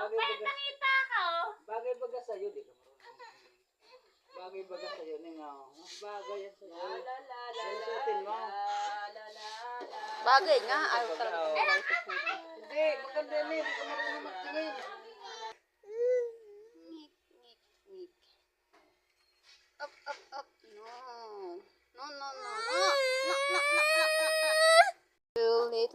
Ang Bagay payat baga, ng ita ko. Oh. bagay baga sa'yo, di ka marunong. Bagay baga sa'yo, ningaw. Mas bagay yan sa'yo. Sinusutin mo. Bagay nga, ayaw talaga oh. ko. Hindi, maganda yan eh. Di ka marunong magtingin. Up, up, up. No, no, no, no.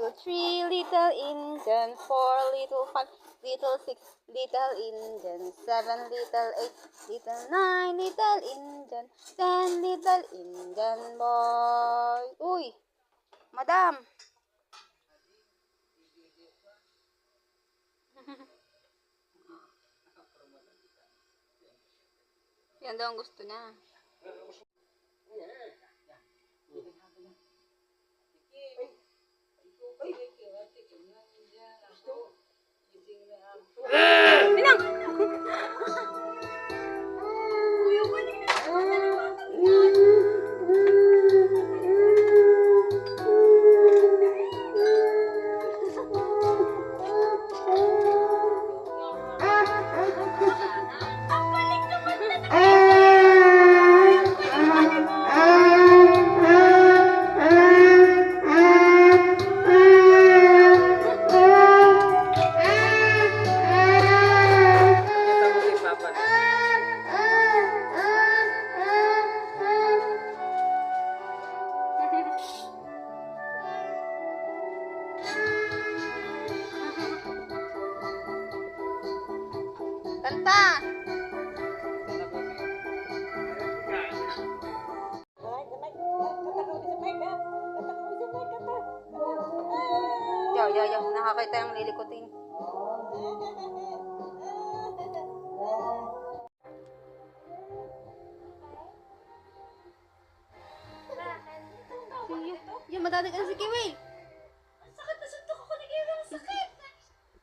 Two three little Indian, four little, five little, six little Indian, seven little, eight little, nine little Indian, ten little Indian boy. Uy, madam. Yan daw ang gusto niya. Kanta! Yaw, yaw, yaw. Nakakita yung lilikutin. Yung madadag ka na si Kiwi. Sakit na suntok ako ni Kira. Sakit.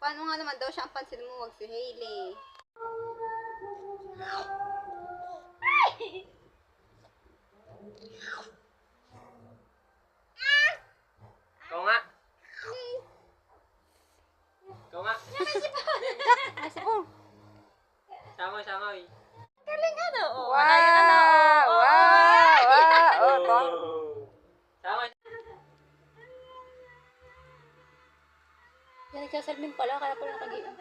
Paano nga naman daw siya ang pansin mo, wag si Hailey. Ikaw nga. Ikaw nga. Ay, sipon. Sangoy, sangoy. Galing ano? Oh, Wow! ano ano? Wow! Oh, Wow! Oh, to. Sangoy. Yan, nagsasalmin pala, kaya pala nakagiin.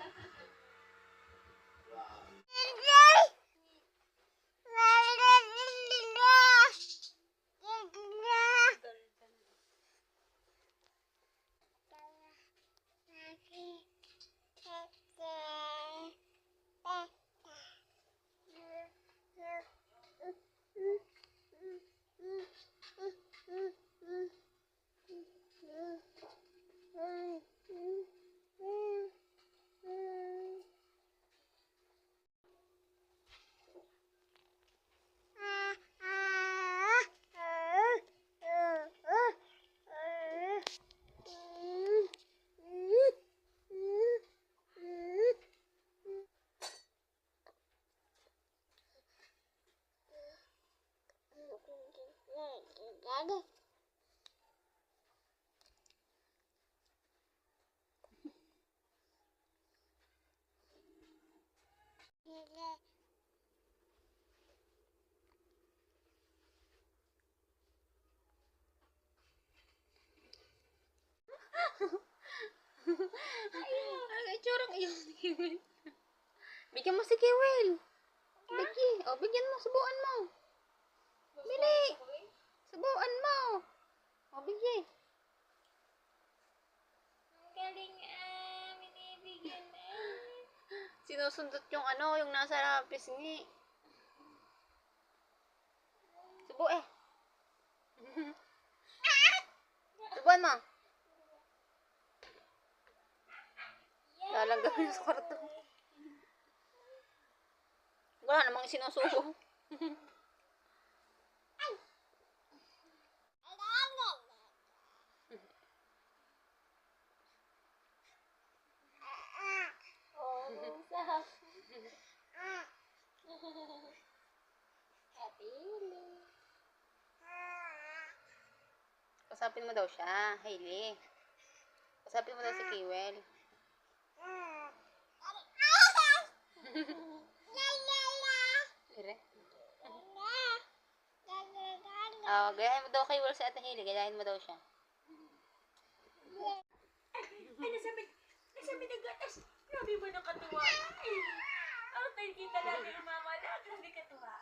Ay, ay, tsurang iyon si Kiwil. Bigyan mo si Kiwil. Becky, o bigyan mo, subuan mo. Bili. Subuan mo. O, bigyan. Ang galing ah, binibigyan ah. Sinusundot yung ano, yung nasa pisngi. Subo eh. Subuan mo. Lalanggamin sa kwarto. Wala namang sinusubo. Kabili. Usapin mo daw siya, Hailey. Usapin mo daw si Kiwel. Ire. Oh, gayahin mo daw kay Will si Ate Hailey. Gayahin mo daw siya. Ay, nasabi, nasabi na gatas. Grabe ba ng katuwa? Oh, nakikita natin yung mama na. Grabe ka tuwa.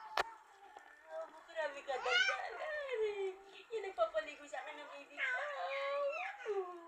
Oh, grabe ka dagdalan. Yan nagpapaligo sa akin ng baby. Ay,